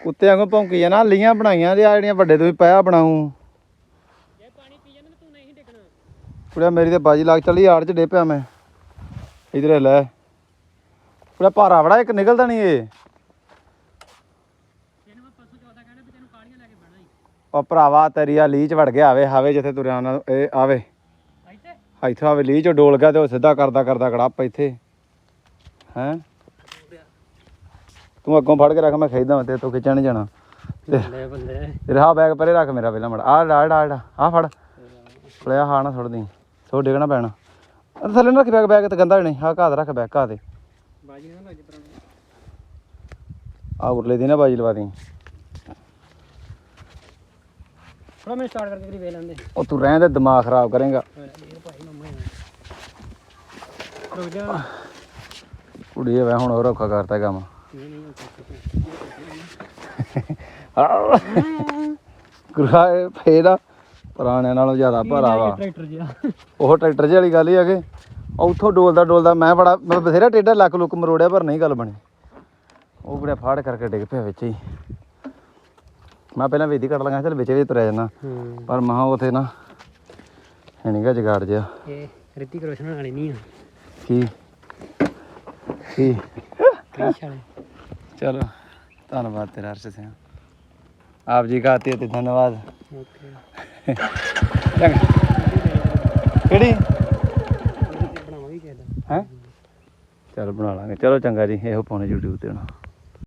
ਕੁੱਤੇ ਵਾਂਗੂ ਭੌਂਕੀ ਜਾਣਾ ਲੀਆਂ ਬਣਾਈਆਂ ਤੇ ਆ ਜਿਹੜੀਆਂ ਵੱਡੇ ਤੁਸੀਂ ਪਿਆ ਬਣਾਉ। ਜੇ ਪਾਣੀ ਪੀ ਜਾਂਦਾ ਤੂੰ ਨਹੀਂ ਡਿੱਗਣਾ ਕੁੜਿਆ ਮੇਰੀ ਤੇ ਬਾਜੀ ਲੱਗ ਚੱਲੀ ਆੜ ਚ ਡੇ ਪਿਆ ਮੈਂ। ਇਧਰ ਲੈ। ਕੁੜਿਆ ਭਾਰਾ ਬੜਾ ਇੱਕ ਨਿਕਲਦਾ ਨਹੀਂ ਇਹ। ਵੀ ਉਹ ਭਰਾਵਾ ਤੇਰੀ ਆ ਲੀਚ ਵੜ ਗਿਆ ਆਵੇ ਹਾਵੇ ਜਿੱਥੇ ਤੁਰਿਆ ਆਉਣਾ ਇਹ ਆਵੇ। ਇੱਥੇ? ਇੱਥੋਂ ਆਵੇ ਲੀਚ ਡੋਲ ਗਿਆ ਤੇ ਉਹ ਸਿੱਧਾ ਕਰਦਾ ਕਰਦਾ ਕੜਾਪ ਇੱਥੇ। ਹੈ? ਤੂੰ ਅੱਗੋਂ ਫੜ ਕੇ ਰੱਖ ਮੈਂ ਖੇਦਾਂ ਤੇ ਤੂੰ ਖਿੱਚਣ ਨੀ ਜਾਣਾ। ਬੱਲੇ ਤੇਰਾ ਆਹ ਬੈਗ ਪਰੇ ਰੱਖ ਮੇਰਾ ਪਹਿਲਾਂ ਮੜ। ਆ ਡਾ ਡਾ ਡਾ ਆ ਫੜ। ਫੜਿਆ ਹਾਂ ਨਾ ਦੀ ਸੋ ਡਿੱਗਣਾ ਪੈਣਾ। ਥੱਲੇ ਨਾ ਰੱਖ ਬੈਗ ਬੈਗ ਤੇ ਗੰਦਾ ਨਹੀਂ। ਆ ਘਾਹ ਰੱਖ ਬੈਗ ਘਾਹ ਤੇ। ਬਾਜੀ ਨਾ ਲੱਜ ਪਰਾਂ ਆ ਉਰਲੇ ਦੀ ਨਾ ਬਾਜੀ ਲਵਾ ਦੀ ਥੋੜਾ ਮੈਂ ਸਟਾਰਟ ਕਰਕੇ ਕਰੀ ਵੇ ਲੈਂਦੇ ਉਹ ਤੂੰ ਰਹਿਣ ਦੇ ਦਿਮਾਗ ਖਰਾਬ ਕਰੇਗਾ। ਕੁੜੀ ਵੇ ਹੁਣ ਹੋਰ ਔਖਾ ਕਰਤਾ ਕੰਮ। ਨਹੀਂ ਨਹੀਂ ਗੁਰਾ ਫੇਰਾ ਪੁਰਾਣਿਆਂ ਨਾਲੋਂ ਜ਼ਿਆਦਾ ਭਾਰਾ ਵਾ। ਟਰੈਕਟਰ ਜਿਹਾ। ਉਹ ਟਰੈਕਟਰ ਜਿਹੀ ਵਾਲੀ ਗੱਲ ਹੀ ਅਗੇ ਉੱਥੋਂ ਡੋਲਦਾ ਡੋਲਦਾ ਮੈਂ ਬੜਾ ਮੈਂ ਬਥੇਰਾ ਟੇਡਾ ਲੱਕ ਲੁੱਕ ਮਰੋੜਿਆ ਪਰ ਨਹੀਂ ਗੱਲ ਬਣੀ। ਉਹ ਬੜਾ ਫਾੜ ਕਰਕੇ ਡਿੱਗ ਪਿਆ ਵਿੱਚ ਹੀ। ਮੈਂ ਪਹਿਲਾਂ ਵੇਦੀ ਕੱਢ ਲਗਾ ਚੱਲ ਵਿੱਚ ਵਿੱਚ ਤੁਰਿਆ ਹੂੰ। ਪਰ ਮਹਾ ਉਥੇ ਨਾ ਹੈ ਨੀਗਾ ਜਗਾੜ ਜਿਆ ਇਹ ਰਿਤਿਕ ਰੋਸ਼ਨ ਵਾਲੀ ਨਹੀਂ ਆ। ਕੀ? ਕੀ? ਕ੍ਰਿਸ਼ ਵਾਲੇ। ਚਲੋ, ਧੰਨਵਾਦ ਤੇਰਾ ਅਰਸ਼ ਸਿੰਘ। ਆਪ ਜੀ ਕਾ ਤੇ ਧੰਨਵਾਦ। ਕਿਹੜੀ? ਹੈ? ਚਲ ਬਣਾ ਲਾਂਗੇ। ਚਲੋ ਚੰਗਾ ਜੀ, ਇਹੋ ਪਾਉਣੇ YouTube ਤੇ ਹੁਣ।